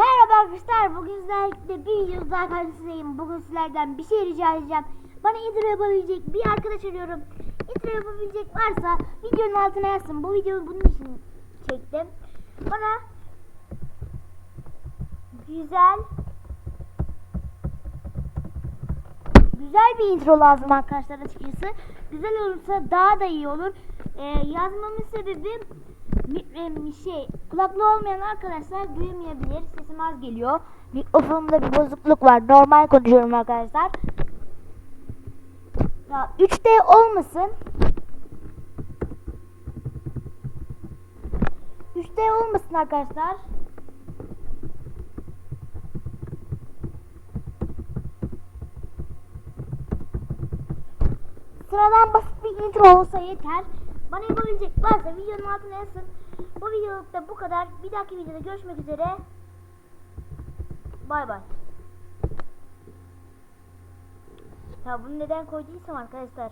Merhaba arkadaşlar. Bugün sizlerle bir video daha karşınızdayım. Bugün sizlerden bir şey rica edeceğim. Bana intro yapabilecek bir arkadaş arıyorum. Intro yapabilecek varsa videonun altına yazsın. Bu videoyu bunun için çektim. Bana güzel güzel bir intro lazım arkadaşlar açıkçası. Güzel olursa daha da iyi olur. Ee, yazmamın sebebi e, şey kulaklığı olmayan arkadaşlar duymayabilir. Sesim az geliyor. Mikrofonumda bir bozukluk var. Normal konuşuyorum arkadaşlar. Ya 3D olmasın. 3D olmasın arkadaşlar. Sıradan basit bir intro olsa yeter. Bana yapabilecek varsa videonun altına yazsın. Bu videolukta bu kadar. Bir dahaki videoda görüşmek üzere. Bay bay. Ya bunu neden koyduysam arkadaşlar.